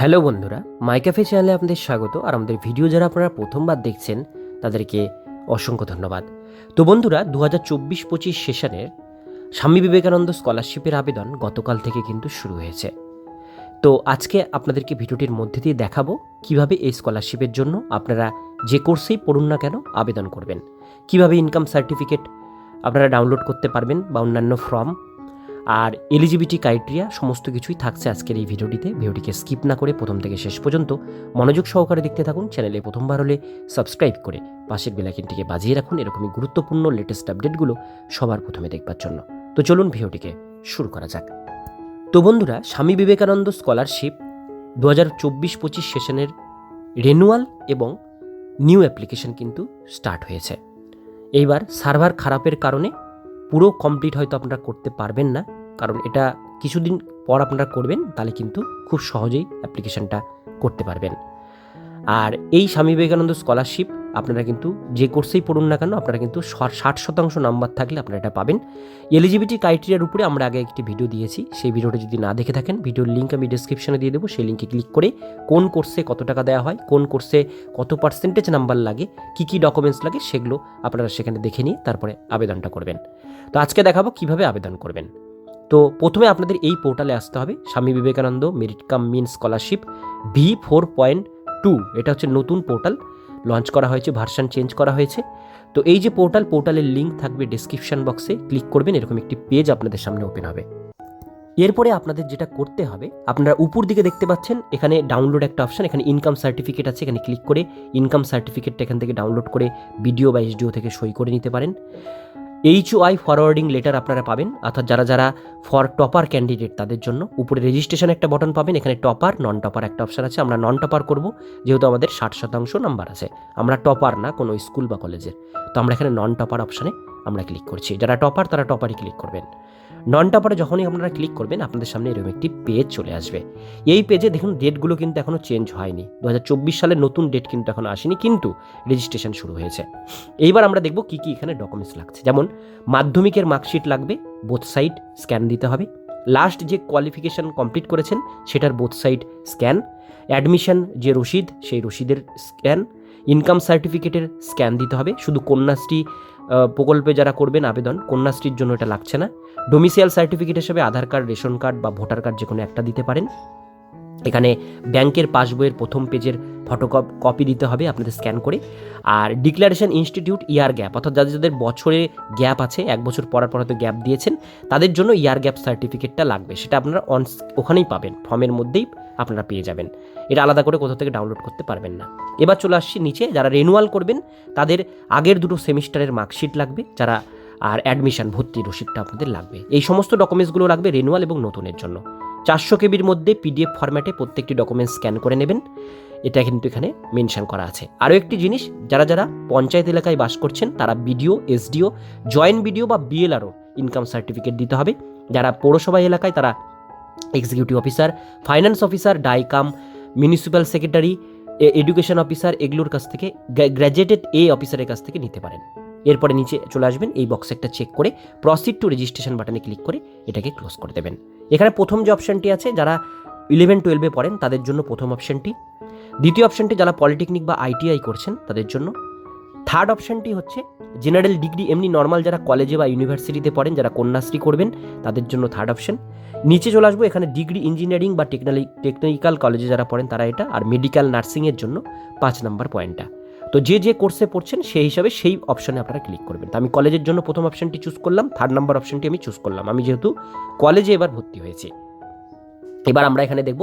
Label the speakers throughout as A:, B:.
A: Hello বন্ধুরা, মাই চ্যানেলে আপনাদের স্বাগত আর আমাদের ভিডিও যারা আপনারা প্রথমবার দেখছেন, তাদেরকে অসংখ্য ধন্যবাদ। তো বন্ধুরা দু হাজার চব্বিশ পঁচিশ সেশনের স্বামী বিবেকানন্দ স্কলারশিপের আবেদন গতকাল থেকে কিন্তু শুরু হয়েছে। তো আজকে আপনাদেরকে ভিডিওটির মধ্যে দিয়ে দেখাবো কীভাবে এই স্কলারশিপের জন্য আপনারা যে কোর্সেই পড়ুন না কেন আবেদন করবেন। কীভাবে ইনকাম সার্টিফিকেট আপনারা ডাউনলোড করতে পারবেন বা অন্যান্য ফর্ম আর এলিজিবিলিটি ক্রাইটেরিয়া সমস্ত কিছুই থাকছে আজকের এই ভিডিওটিতে। ভিডিওটিকে স্কিপ না করে প্রথম থেকে শেষ পর্যন্ত মনোযোগ সহকারে দেখতে থাকুন। চ্যানেলে প্রথমবার হলে সাবস্ক্রাইব করে পাশের বেলাইকিনটিকে বাজিয়ে রাখুন। এরকমই গুরুত্বপূর্ণ লেটেস্ট আপডেটগুলো সবার প্রথমে দেখবার জন্য। তো চলুন ভিডিওটিকে শুরু করা যাক। তো বন্ধুরা, স্বামী বিবেকানন্দ স্কলারশিপ দু হাজার চব্বিশ পঁচিশ সেশনের রেনুয়াল এবং নিউ অ্যাপ্লিকেশন কিন্তু স্টার্ট হয়েছে। এইবার সার্ভার খারাপের কারণে পুরো কমপ্লিট হয়তো আপনারা করতে পারবেন না। কারণ এটা কিছুদিন পর আপনারা করবেন, তাহলে কিন্তু খুব সহজেই অ্যাপ্লিকেশনটা করতে পারবেন। আর এই স্বামী বিবেকানন্দ স্কলারশিপ, আপনারা কিন্তু যে কোর্সেই পড়ুন না কেন, আপনারা কিন্তু ষাট শতাংশ নাম্বার থাকলে আপনারা এটা পাবেন। এলিজিবিলিটি ক্রাইটেরিয়ার উপরে আমরা আগে একটি ভিডিও দিয়েছি, সেই ভিডিওটা যদি না দেখে থাকেন ভিডিওর লিঙ্ক আমি ডিসক্রিপশনে দিয়ে দেবো, সেই লিঙ্কে ক্লিক করে কোন কোর্সে কত টাকা দেওয়া হয়, কোন কোর্সে কত পার্সেন্টেজ নাম্বার লাগে, কী কী ডকুমেন্টস লাগে, সেগুলো আপনারা সেখানে দেখে নিয়ে তারপরে আবেদনটা করবেন। তো আজকে দেখাবো কীভাবে আবেদন করবেন। তো প্রথমে আপনাদের এই পোর্টালে আসতে হবে। Swami Vivekananda merit cum means scholarship V four point two এটা হচ্ছে নতুন পোর্টাল লঞ্চ করা হয়েছে ভার্সান চেঞ্জ করা হয়েছে। তো এই যে পোর্টাল পোর্টালের লিঙ্ক থাকবে ডিসক্রিপশন বক্সে ক্লিক করবেন, এরকম একটি পেজ আপনাদের সামনে ওপেন হবে। এরপরে আপনাদের যেটা করতে হবে, আপনারা উপর দিকে দেখতে পাচ্ছেন, এখানে ডাউনলোড একটা অপশন এখানে ইনকাম সার্টিফিকেট আছে, এখানে ক্লিক করে ইনকাম সার্টিফিকেটটা এখান থেকে ডাউনলোড করে ভিডিও বা এইচডিও থেকে সই করে নিতে পারেন। এইচ ওয়াই ফরওয়ার্ডিং লেটার আপনারা পাবেন, অর্থাৎ যারা যারা ফর টপার ক্যান্ডিডেট তাদের জন্য। উপরে রেজিস্ট্রেশন একটা বটন পাবেন, এখানে টপার নন টপার একটা অপশান আছে। আমরা নন টপার করব, যেহেতু আমাদের ষাট শতাংশ নাম্বার আছে। আমরা টপার না, কোনো স্কুল বা কলেজের তো আমরা এখানে নন টপার অপশানে আমরা ক্লিক করছি। যারা টপার তারা টপারই ক্লিক করবেন। নন টপারে যখনই আপনারা ক্লিক করবেন, আপনাদের সামনে এরকম একটি পেজ চলে আসবে। এই পেজে দেখুন ডেটগুলো কিন্তু এখনও চেঞ্জ হয়নি। দু সালের নতুন ডেট কিন্তু এখন আসেনি, কিন্তু রেজিস্ট্রেশন শুরু হয়েছে। এইবার আমরা দেখব কি কি এখানে ডকুমেন্টস লাগছে। যেমন, মাধ্যমিকের মার্কশিট লাগবে বোথ সাইড স্ক্যান দিতে হবে। লাস্ট যে কোয়ালিফিকেশন কমপ্লিট করেছেন, সেটার বোথ সাইড স্ক্যান অ্যাডমিশন যে রসিদ, সেই রসিদের স্ক্যান ইনকাম সার্টিফিকেটের স্ক্যান দিতে হবে। শুধু কন্যাশ্রী প্রকল্পে যারা করবেন আবেদন, কন্যাশ্রীর জন্য এটা লাগছে না। ডোমিসিয়াল সার্টিফিকেট হিসেবে আধার কার্ড, রেশন কার্ড বা ভোটার কার্ড যে কোনো একটা দিতে পারেন। এখানে ব্যাংকের পাসবইয়ের প্রথম পেজের ফটোকপ কপি দিতে হবে, আপনাদের স্ক্যান করে। আর ডিক্লারেশন ইনস্টিটিউট ইয়ার গ্যাপ অর্থাৎ যাদের যাদের বছরে গ্যাপ আছে, এক বছর পরার পর হয়তো গ্যাপ দিয়েছেন, তাদের জন্য ইয়ার গ্যাপ সার্টিফিকেটটা লাগবে। সেটা আপনারা অন ওখানেই পাবেন ফর্মের মধ্যেই। আপনারা পেয়ে যাবেন। এটা আলাদা করে কোথাও থেকে ডাউনলোড করতে পারবেন না। এবার চলে আসছি নিচে, যারা রেনুয়াল করবেন, তাদের আগের দুটো সেমিস্টারের মার্কশিট লাগবে, যারা আর অ্যাডমিশন ভর্তি রসিদটা আপনাদের লাগবে। এই সমস্ত ডকুমেন্টসগুলো লাগবে রেনুয়াল এবং নতুনের জন্য। চারশো কেবির মধ্যে পিডিএফ ফরম্যাটে প্রত্যেকটি ডকুমেন্টস স্ক্যান করে নেবেন। এটা কিন্তু এখানে মেনশন করা আছে। আরও একটি জিনিস, যারা যারা পঞ্চায়েত এলাকায় বাস করছেন, তারা বিডিও এসডিও জয়েন্ট বিডিও বা বিএলআরও ইনকাম সার্টিফিকেট দিতে হবে। যারা পৌরসভা এলাকায়, তারা এক্সিকিউটিভ অফিসার ফাইন্যান্স অফিসার ডাইকাম মিউনিসিপ্যাল সেক্রেটারি এডুকেশন অফিসার এগুলোর কাছ থেকে গ্র্যাজুয়েটেড এ অফিসারের কাছ থেকে নিতে পারেন। এরপরে নিচে চলে আসবেন, এই বক্সে একটা চেক করে প্রসিড টু রেজিস্ট্রেশন বাটনে ক্লিক করে এটাকে ক্লোজ করে দেবেন। এখানে প্রথম যে অপশানটি আছে, যারা ইলেভেন টুয়েলভে পড়েন, তাদের জন্য প্রথম অপশানটি দ্বিতীয় অপশানটি যারা পলিটেকনিক বা আইটিআই করছেন, তাদের জন্য থার্ড অপশানটি হচ্ছে জেনারেল ডিগ্রি এমনি নর্মাল যারা কলেজে বা ইউনিভার্সিটিতে পড়েন, যারা কন্যাশ্রী করবেন, তাদের জন্য থার্ড অপশন নিচে চলে আসব, এখানে ডিগ্রি ইঞ্জিনিয়ারিং বা টেকনালি টেকনিক্যাল কলেজে যারা পড়েন, তারা এটা, আর মেডিকেল নার্সিংয়ের জন্য পাঁচ নাম্বার পয়েন্টটা তো যে যে কোর্সে পড়ছেন, সেই হিসাবে সেই অপশানে আপনারা ক্লিক করবেন। তো আমি কলেজের জন্য প্রথম অপশনটি চুজ করলাম থার্ড নাম্বার অপশনটি আমি চুজ করলাম। আমি যেহেতু কলেজে এবার ভর্তি হয়েছি। এবার আমরা এখানে দেখব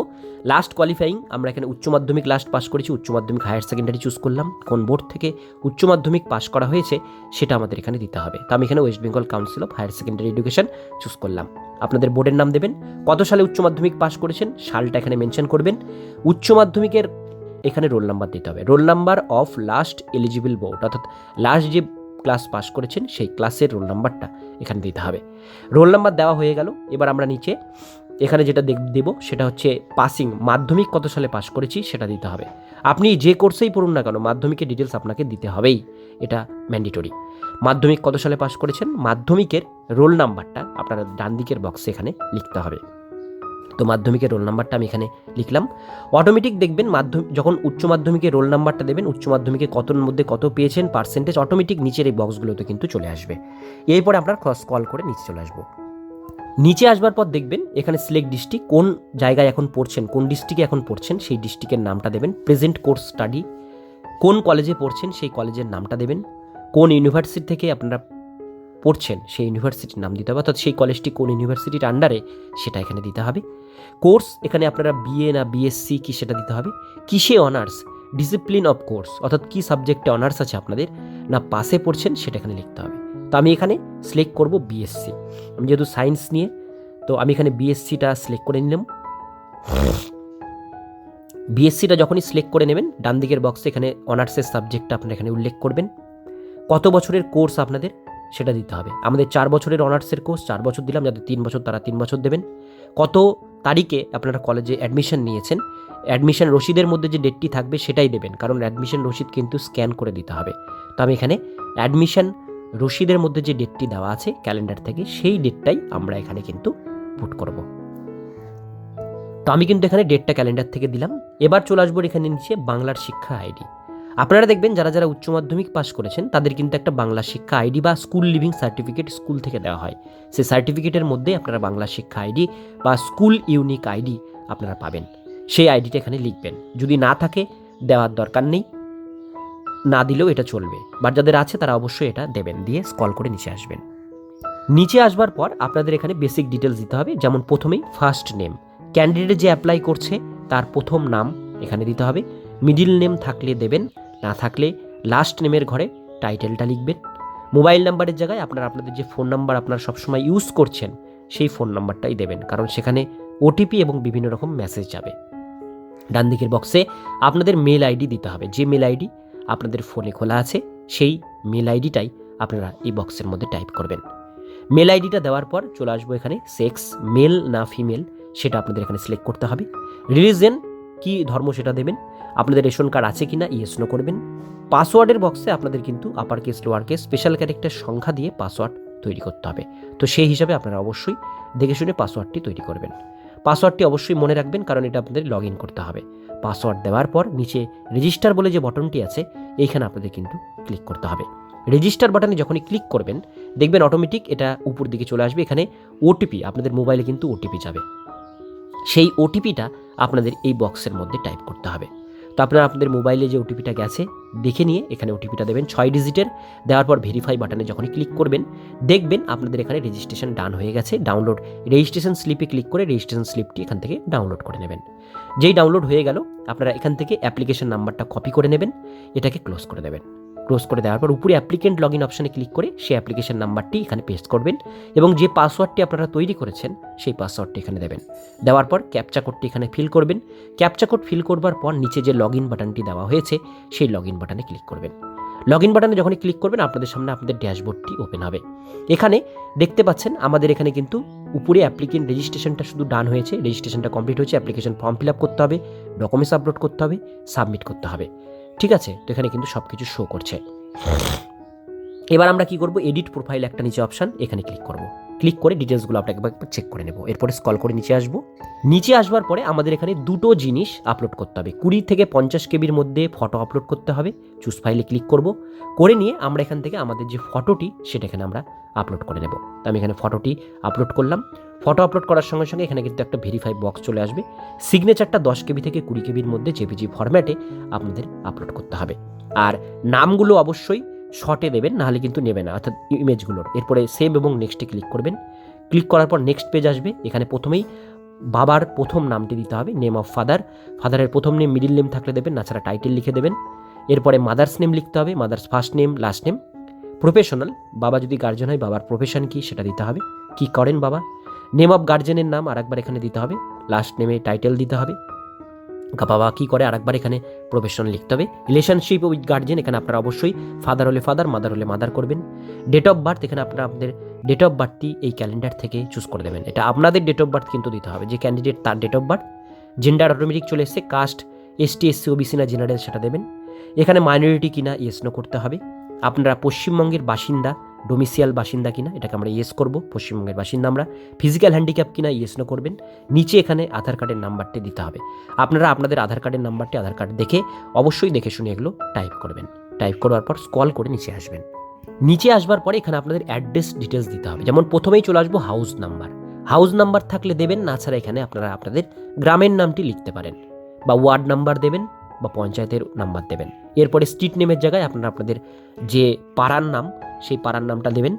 A: লাস্ট কোয়ালিফাইং আমরা এখানে উচ্চ মাধ্যমিক লাস্ট পাস করেছি, উচ্চ মাধ্যমিক হায়ার সেকেন্ডারি চুজ করলাম, কোন বোর্ড থেকে উচ্চ মাধ্যমিক পাস করা হয়েছে সেটা আমাদের এখানে দিতে হবে। তো আমি এখানে West Bengal Council of Higher Secondary Education choose করলাম। আপনাদের বোর্ডের নাম দেবেন, কত সালে উচ্চ মাধ্যমিক পাস করেছেন সালটা এখানে মেনশন করবেন। উচ্চ মাধ্যমিকের এখানে রোল নাম্বার দিতে হবে। Roll number of last eligible board অর্থাৎ লাস্ট যে ক্লাস পাস করেছেন সেই ক্লাসের রোল নাম্বারটা এখানে দিতে হবে। রোল নাম্বার দেওয়া হয়ে গেল, এবার আমরা নিচে এখানে যেটা দেব সেটা হচ্ছে পাসিং মাধ্যমিক কত সালে পাস করেছি সেটা দিতে হবে। আপনি যে কোর্সেই পড়ুন না কেন, মাধ্যমিকের ডিটেলস আপনাকে দিতে হবেই। এটা ম্যান্ডেটরি মাধ্যমিক কত সালে পাস করেছেন? মাধ্যমিকের রোল নাম্বারটা আপনার ডান দিকের বক্সে এখানে লিখতে হবে। তো মাধ্যমিকের রোল নাম্বারটা আমি এখানে লিখলাম। অটোমেটিক দেখবেন মাধ্যমিক যখন উচ্চ মাধ্যমিকের রোল নাম্বারটা দেবেন, উচ্চ মাধ্যমিকে কতর মধ্যে কত পেয়েছেন পার্সেন্টেজ অটোমেটিক নিচের এই বক্সগুলোতে কিন্তু চলে আসবে। এরপরে আপনার ক্রস কল করে নিচে চলে আসব। নিচে আসবার পর দেখবেন এখানে সিলেক্ট ডিস্ট্রিক্ট কোন জায়গায় এখন পড়ছেন, কোন ডিস্ট্রিক্টে এখন পড়ছেন, সেই ডিস্ট্রিক্টের নামটা দেবেন প্রেজেন্ট কোর্স স্টাডি কোন কলেজে পড়ছেন, সেই কলেজের নামটা দেবেন, কোন ইউনিভার্সিটি থেকে আপনারা পড়ছেন, সেই ইউনিভার্সিটির নাম দিতে হবে, অর্থাৎ সেই কলেজটি কোন ইউনিভার্সিটির আন্ডারে সেটা এখানে দিতে হবে। কোর্স এখানে আপনারা বিএ না বিএসসি কি সেটা দিতে হবে। কিসে অনার্স ডিসিপ্লিন অফ কোর্স অর্থাৎ কী সাবজেক্টে অনার্স আছে আপনাদের? না পাশে পড়ছেন, সেটা এখানে লিখতে হবে। তো আমি এখানে সিলেক্ট করব বিএসসি আমি যেহেতু সায়েন্স নিয়ে, তো আমি এখানে বিএসসিটা সিলেক্ট করে নিলাম। বিএসসিটা যখনই সিলেক্ট করে নেবেন, ডান দিকের বক্সে এখানে অনার্সের সাবজেক্টটা আপনারা এখানে উল্লেখ করবেন। কত বছরের কোর্স আপনাদের সেটা দিতে হবে। আমাদের চার বছরের অনার্সের কোর্স চার বছর দিলাম যাদের তিন বছর তারা তিন বছর দেবেন। কত তারিখে আপনারা কলেজে অ্যাডমিশন নিয়েছেন? অ্যাডমিশন রসিদের মধ্যে যে ডেটটি থাকবে সেটাই দেবেন, কারণ অ্যাডমিশন রসিদ কিন্তু স্ক্যান করে দিতে হবে। তো আমি এখানে অ্যাডমিশন রসিদের মধ্যে যে ডেটটি দেওয়া আছে ক্যালেন্ডার থেকে সেই ডেটটাই আমরা এখানে কিন্তু পুট করব। তো আমি কিন্তু এখানে ডেটটা ক্যালেন্ডার থেকে দিলাম। এবার চলে আসব এখানে নিচে বাংলার শিক্ষা আইডি আপনারা দেখবেন, যারা যারা উচ্চ মাধ্যমিক পাস করেছেন, তাদের কিন্তু একটা বাংলা শিক্ষা আইডি বা স্কুল লিভিং সার্টিফিকেট স্কুল থেকে দেওয়া হয়। সেই সার্টিফিকেটের মধ্যে আপনারা বাংলা শিক্ষা আইডি বা স্কুল ইউনিক আইডি আপনারা পাবেন। সেই আইডিটা এখানে লিখবেন। যদি না থাকে, দেওয়ার দরকার নেই। না দিলেও এটা চলবে। বাট যাদের আছে তারা অবশ্যই এটা দেবেন, দিয়ে স্কল করে নিচে আসবেন। নিচে আসবার পর আপনাদের এখানে বেসিক ডিটেলস দিতে হবে, যেমন প্রথমেই ফার্স্ট নেম ক্যান্ডিডেট যে অ্যাপ্লাই করছে, তার প্রথম নাম এখানে দিতে হবে। মিডিল নেম থাকলে দেবেন, না থাকলে লাস্ট নেমের ঘরে টাইটেলটা লিখবেন। মোবাইল নাম্বারের জায়গায় আপনারা আপনাদের যে ফোন নাম্বার আপনারা সবসময় ইউজ করছেন, সেই ফোন নাম্বারটাই দেবেন, কারণ সেখানে ওটিপি এবং বিভিন্ন রকম মেসেজ যাবে। ডান দিকের বক্সে আপনাদের মেল আইডি দিতে হবে। যে মেল আইডি আপনাদের ফোনে খোলা আছে, সেই মেল আইডিটাই আপনারা এই বক্সের মধ্যে টাইপ করবেন। মেল আইডিটা দেওয়ার পর চলে আসব এখানে, সেক্স, মেল না ফিমেল, সেটা আপনাদের এখানে সিলেক্ট করতে হবে। রিলিজেন কি ধর্ম সেটা দেবেন, আপনাদের রেশন কার্ড আছে কিনা, ইয়েস, নো করবেন। পাসওয়ার্ডের বক্সে আপনাদের কিন্তু upper case lower case special character সংখ্যা দিয়ে পাসওয়ার্ড তৈরি করতে হবে। তো সেই হিসাবে আপনারা অবশ্যই দেখে শুনে পাসওয়ার্ডটি তৈরি করবেন। পাসওয়ার্ডটি অবশ্যই মনে রাখবেন, কারণ এটা আপনাদের লগ ইন করতে হবে। পাসওয়ার্ড দেওয়ার পর নিচে রেজিস্টার বলে যে বটনটি আছে, এইখানে আপনাদের কিন্তু ক্লিক করতে হবে। রেজিস্টার বাটনে যখনই ক্লিক করবেন, দেখবেন অটোমেটিক এটা উপর দিকে চলে আসবে, এখানে ওটিপি আপনাদের মোবাইলে কিন্তু ওটিপি যাবে। সেই ওটিপিটা আপনাদের এই বক্সের মধ্যে টাইপ করতে হবে। তো আপনারা আপনাদের মোবাইলে যে ওটিপিটা গেছে, দেখে নিয়ে এখানে ওটিপিটা দেবেন ছয় ডিজিটের। দেওয়ার পর ভেরিফাই বাটনে যখনই ক্লিক করবেন, দেখবেন আপনাদের এখানে রেজিস্ট্রেশন ডান হয়ে গেছে। ডাউনলোড রেজিস্ট্রেশন স্লিপে ক্লিক করে রেজিস্ট্রেশন স্লিপটি এখান থেকে ডাউনলোড করে নেবেন। যেই ডাউনলোড হয়ে গেল, আপনারা এখান থেকে অ্যাপ্লিকেশন নাম্বারটা কপি করে নেবেন, এটাকে ক্লোজ করে দেবেন। ক্লোজ করে দেওয়ার পর উপরে অ্যাপ্লিকেন্ট লগ ইন অপশানে ক্লিক করে সেই অ্যাপ্লিকেশন নাম্বারটি এখানে পেস্ট করবেন এবং যে পাসওয়ার্ডটি আপনারা তৈরি করেছেন সেই পাসওয়ার্ডটি এখানে দেবেন। দেওয়ার পর ক্যাপচা কোডটি এখানে ফিল করবেন। ক্যাপচা কোড ফিল করবার পর নিচে যে লগ ইন বাটনটি দেওয়া হয়েছে সেই লগ ইন বাটনে ক্লিক করবেন। লগ ইন বাটনে যখনই ক্লিক করবেন আপনাদের সামনে আপনাদের ড্যাশবোর্ডটি ওপেন হবে। এখানে দেখতে পাচ্ছেন আমাদের এখানে কিন্তু উপরে অ্যাপ্লিকেন্ট রেজিস্ট্রেশনটা শুধু ডান হয়েছে। রেজিস্ট্রেশনটা কমপ্লিট হয়েছে। অ্যাপ্লিকেশন ফর্ম ফিল আপ করতে হবে। ডকুমেন্টস আপলোড করতে হবে। সাবমিট করতে হবে। ঠিক আছে তো এখানে কিন্তু সব কিছু শো করছে। এবার আমরা কি করব? এডিট প্রোফাইল একটা নিচে অপশান এখানে ক্লিক করব। ক্লিক করে ডিটেলসগুলো আপনাকে একবার চেক করে নেব। এরপরে স্কল করে নিচে আসব। নিচে আসবার পরে আমাদের এখানে দুটো জিনিস আপলোড করতে হবে। কুড়ি থেকে পঞ্চাশ কেবির মধ্যে ফটো আপলোড করতে হবে। চুজ ফাইলে ক্লিক করব। করে নিয়ে আমরা এখান থেকে আমাদের যে ফটোটি সেটা এখানে আমরা আপলোড করে নেব। তো আমি এখানে ফটোটি আপলোড করলাম। ফটো আপলোড করার সঙ্গে সঙ্গে এখানে কিন্তু একটা ভেরিফাই বক্স চলে আসবে। সিগনেচারটা দশ কেবি থেকে কুড়ি কেবির মধ্যে জেপিজি ফরম্যাটে আপনাদের আপলোড করতে হবে। আর নামগুলো অবশ্যই শর্টে দেবেন, নাহলে কিন্তু নেবে না, অর্থাৎ ইমেজগুলোর। এরপরে সেভ এবং নেক্সটে ক্লিক করবেন। ক্লিক করার পর নেক্সট পেজ আসবে। এখানে প্রথমেই বাবার প্রথম নামটি দিতে হবে নেম অফ ফাদার ফাদারের প্রথম নেম মিডিল নেম থাকলে দেবেন, তাছাড়া টাইটেল লিখে দেবেন। এরপরে মাদার্স নেম লিখতে হবে mother's first name last name professional বাবা যদি গার্জেন হয়, বাবার প্রফেশন কি, সেটা দিতে হবে। কি করেন বাবা? নেম অফ গার্জেনের নাম আরেকবার এখানে দিতে হবে। লাস্ট নেমে টাইটেল দিতে হবে। বাবা কী করে? আরেকবার এখানে প্রফেশন লিখতে হবে। রিলেশনশিপ উইথ গার্জেন এখানে আপনারা অবশ্যই ফাদার হলে ফাদার মাদার হলে মাদার করবেন। ডেট অফ বার্থ এখানে আপনারা আপনাদের ডেট অফ বার্থটি এই ক্যালেন্ডার থেকে চুজ করে দেবেন। এটা আপনাদের ডেট অফ বার্থ কিন্তু দিতে হবে। যে ক্যান্ডিডেট তার date of birth gender automatic চলে এসছে কাস্ট এসটি এসসি ওবিসি না জেনারেল সেটা দেবেন। এখানে মাইনরিটি কিনা ইয়েস নো করতে হবে। আপনারা পশ্চিমবঙ্গের বাসিন্দা ডোমিসিয়াল বাসিন্দা কিনা, এটাকে আমরা ইয়েস করব, পশ্চিমবঙ্গের বাসিন্দা আমরা। ফিজিক্যাল হ্যান্ডিক্যাপ কিনা ইয়েস নো করবেন। নিচে এখানে আধার কার্ডের নাম্বারটি দিতে হবে। আপনারা আপনাদের আধার কার্ডের নাম্বারটি আধার কার্ড দেখে অবশ্যই দেখে শুনে এগুলো টাইপ করবেন। টাইপ করার পর স্কল করে নিচে আসবেন। নিচে আসবার পরে এখানে আপনাদের অ্যাড্রেস ডিটেলস দিতে হবে। যেমন প্রথমেই চলে আসব হাউস নাম্বার হাউস নাম্বার থাকলে দেবেন, না ছাড়া এখানে আপনারা আপনাদের গ্রামের নামটি লিখতে পারেন। বা ওয়ার্ড নাম্বার দেবেন। বা পঞ্চায়েতের নাম্বার দেবেন। এরপরে স্ট্রিট নেমের জায়গায় আপনারা আপনাদের যে পাড়ার নাম, সেই পাড়ার নামটা দেবেন।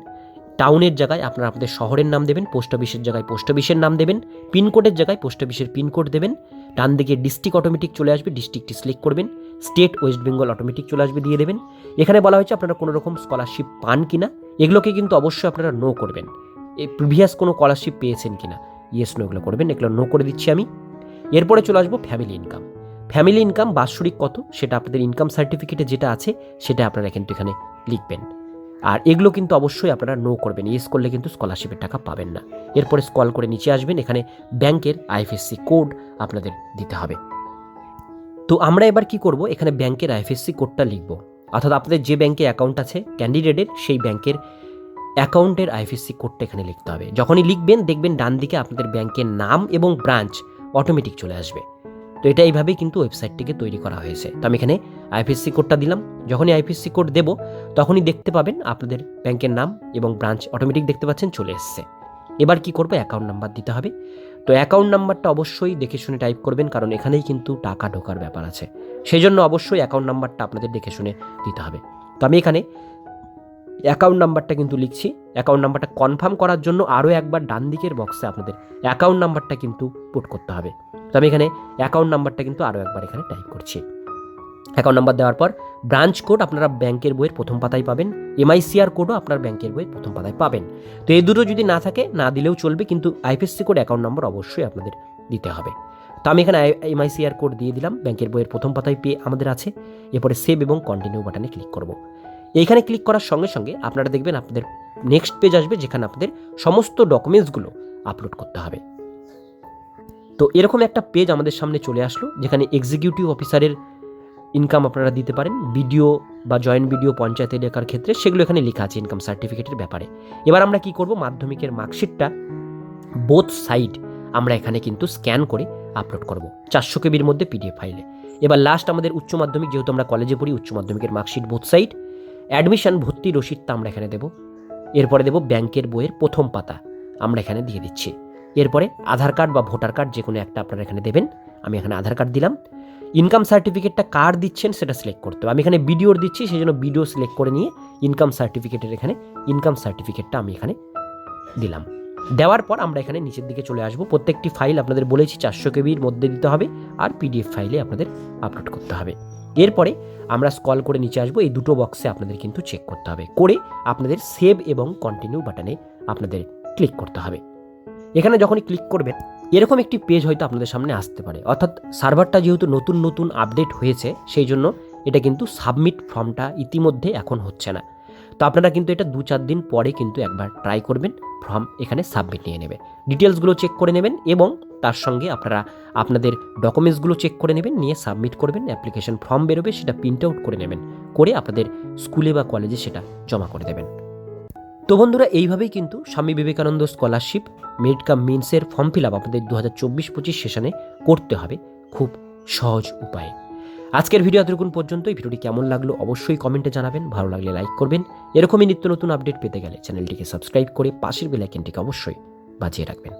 A: টাউনের জায়গায় আপনারা আপনাদের শহরের নাম দেবেন পোস্ট অফিসের জায়গায় পোস্ট অফিসের নাম দেবেন। পিনকোডের জায়গায় পোস্ট অফিসের পিনকোড দেবেন। ডান দিকে ডিস্ট্রিক্ট অটোমেটিক চলে আসবে ডিস্ট্রিক্টটি সিলেক্ট করবেন। স্টেট ওয়েস্ট বেঙ্গল অটোমেটিক চলে আসবে দিয়ে দেবেন। এখানে বলা হয়েছে আপনারা কোনো রকম স্কলারশিপ পান কিনা এগুলোকে কিন্তু অবশ্যই আপনারা নো করবেন। এই প্রিভিয়াস কোনো স্কলারশিপ পেয়েছেন কিনা ইয়েস নো এগুলো করবেন, এগুলো নো করে দিচ্ছি আমি। এরপরে চলে আসব ফ্যামিলি ইনকাম ফ্যামিলি ইনকাম বাৎসরিক কত? সেটা আপনাদের ইনকাম সার্টিফিকেটে যেটা আছে, সেটা আপনারা কিন্তু এখানে লিখবেন। আর এগুলো কিন্তু অবশ্যই আপনারা নো করবেন ইয়েস করলে কিন্তু স্কলারশিপের টাকা পাবেন না। এরপরে স্কল করে নিচে আসবেন, এখানে ব্যাংকের আইএফএসসি কোড আপনাদের দিতে হবে। তো আমরা এবার কি করব? এখানে ব্যাংকের আইএফএসসি কোডটা লিখব। অর্থাৎ আপনাদের যে ব্যাংকে অ্যাকাউন্ট আছে ক্যান্ডিডেটের সেই ব্যাংকের অ্যাকাউন্টের আইএফএসসি কোডটা এখানে লিখতে হবে। যখনই লিখবেন, দেখবেন ডান দিকে আপনাদের ব্যাংকের নাম এবং ব্রাঞ্চ অটোমেটিক চলে আসবে। তো এটা এইভাবেই কিন্তু ওয়েবসাইটটিকে তৈরি করা হয়েছে। তো আমি এখানে আইপিএসসি কোডটা দিলাম। যখনই আইপিএসসি কোড দেবো, তখনই দেখতে পাবেন আপনাদের ব্যাংকের নাম এবং ব্রাঞ্চ অটোমেটিক দেখতে পাচ্ছেন চলে এসছে। এবার কি করব? অ্যাকাউন্ট নাম্বার দিতে হবে। তো অ্যাকাউন্ট নাম্বারটা অবশ্যই দেখে শুনে টাইপ করবেন, কারণ এখানেই কিন্তু টাকা ঢোকার ব্যাপার আছে। সেই জন্য অবশ্যই অ্যাকাউন্ট নাম্বারটা আপনাদের দেখে শুনে দিতে হবে। তো আমি এখানে অ্যাকাউন্ট নাম্বারটা কিন্তু লিখছি। অ্যাকাউন্ট নাম্বারটা কনফার্ম করার জন্য আরও একবার ডান দিকের বক্সে আপনাদের অ্যাকাউন্ট নাম্বারটা কিন্তু পুট করতে হবে। তো আমি এখানে অ্যাকাউন্ট নাম্বারটা কিন্তু আরও একবার এখানে টাইপ করছি। অ্যাকাউন্ট নাম্বার দেওয়ার পর ব্রাঞ্চ কোড আপনারা ব্যাংকের বইয়ের প্রথম পাতায় পাবেন। এমআইসিআর কোডও আপনার ব্যাংকের বইয়ের প্রথম পাতায় পাবেন। তো এই দুটো যদি না থাকে, না দিলেও চলবে, কিন্তু আইপিএসসি কোড অ্যাকাউন্ট নাম্বার অবশ্যই আপনাদের দিতে হবে। তো আমি এখানে এমআইসিআর কোড দিয়ে দিলাম। ব্যাংকের বইয়ের প্রথম পাতায় পেয়ে আমাদের আছে। এরপরে সেভ এবং কন্টিনিউ বাটনে ক্লিক করব। এইখানে ক্লিক করার সঙ্গে সঙ্গে আপনারা দেখবেন আপনাদের নেক্সট পেজ আসবে যেখানে আপনাদের সমস্ত ডকুমেন্টসগুলো আপলোড করতে হবে। তো এরকম একটা পেজ আমাদের সামনে চলে আসলো, যেখানে এক্সিকিউটিভ অফিসারের ইনকাম আপনারা দিতে পারেন ভিডিও বা জয়েন্ট ভিডিও পঞ্চায়েত এলাকার ক্ষেত্রে সেগুলো এখানে লেখা আছে ইনকাম সার্টিফিকেটের ব্যাপারে। এবার আমরা কি করব? মাধ্যমিকের মার্কশিটটা বোথ সাইড আমরা এখানে কিন্তু স্ক্যান করে আপলোড করব চারশো কেবির মধ্যে পিডিএফ ফাইলে এবার লাস্ট আমাদের উচ্চ মাধ্যমিক, যেহেতু আমরা কলেজে পড়ি, উচ্চ মাধ্যমিকের মার্কশিট বোথ সাইড অ্যাডমিশন ভর্তি রসিদটা আমরা এখানে দেব। এরপরে দেব ব্যাংকের বইয়ের প্রথম পাতা আমরা এখানে দিয়ে দিচ্ছি। এরপরে আধার কার্ড বা ভোটার কার্ড যে কোনো একটা আপনারা এখানে দেবেন। আমি এখানে আধার কার্ড দিলাম। ইনকাম সার্টিফিকেটটা কার দিচ্ছেন সেটা সিলেক্ট করতে হবে। আমি এখানে বিডিওর দিচ্ছি, সেই জন্য বিডিও সিলেক্ট করে নিয়ে ইনকাম সার্টিফিকেটের এখানে ইনকাম সার্টিফিকেটটা আমি এখানে দিলাম। দেওয়ার পর আমরা এখানে নিচের দিকে চলে আসব। প্রত্যেকটি ফাইল আপনাদের বলেছি, চারশো কেবির মধ্যে দিতে হবে আর পিডিএফ ফাইলে আপনাদের আপলোড করতে হবে। এরপরে আমরা স্কল করে নিচে আসব, এই দুটো বক্সে আপনাদের কিন্তু চেক করতে হবে। করে আপনাদের সেভ এবং কন্টিনিউ বাটনে আপনাদের ক্লিক করতে হবে। এখানে যখনই ক্লিক করবেন, এরকম একটি পেজ হয়তো আপনাদের সামনে আসতে পারে। অর্থাৎ সার্ভারটা যেহেতু নতুন নতুন আপডেট হয়েছে, সেই জন্য এটা কিন্তু সাবমিট ফর্মটা ইতিমধ্যে এখন হচ্ছে না। তো আপনারা কিন্তু এটা দু চার দিন পরে কিন্তু একবার ট্রাই করবেন ফর্ম এখানে সাবমিট নিয়ে নেবে। ডিটেলসগুলো চেক করে নেবেন এবং তার সঙ্গে আপনারা আপনাদের ডকুমেন্টসগুলো চেক করে নেবেন, নিয়ে সাবমিট করবেন অ্যাপ্লিকেশন ফর্ম বেরোবে, সেটা প্রিন্ট আউট করে নেবেন, করে আপনাদের স্কুলে বা কলেজে সেটা জমা করে দেবেন। তো বন্ধুরা, এইভাবেই কিন্তু Swami Vivekananda scholarship merit cum মিনসের form fill up আপনাদের দু হাজার চব্বিশ পঁচিশ সেশনে করতে হবে খুব সহজ উপায়ে। আজকের ভিডিও এতটুকুন পর্যন্ত এই ভিডিওটি কেমন লাগল অবশ্যই কমেন্টে জানাবেন। ভালো লাগলে লাইক করবেন। এরকমই নিত্য নতুন আপডেট পেতে গেলে চ্যানেলটিকে সাবস্ক্রাইব করে পাশের বেলাইকেনটিকে অবশ্যই বাজিয়ে রাখবেন।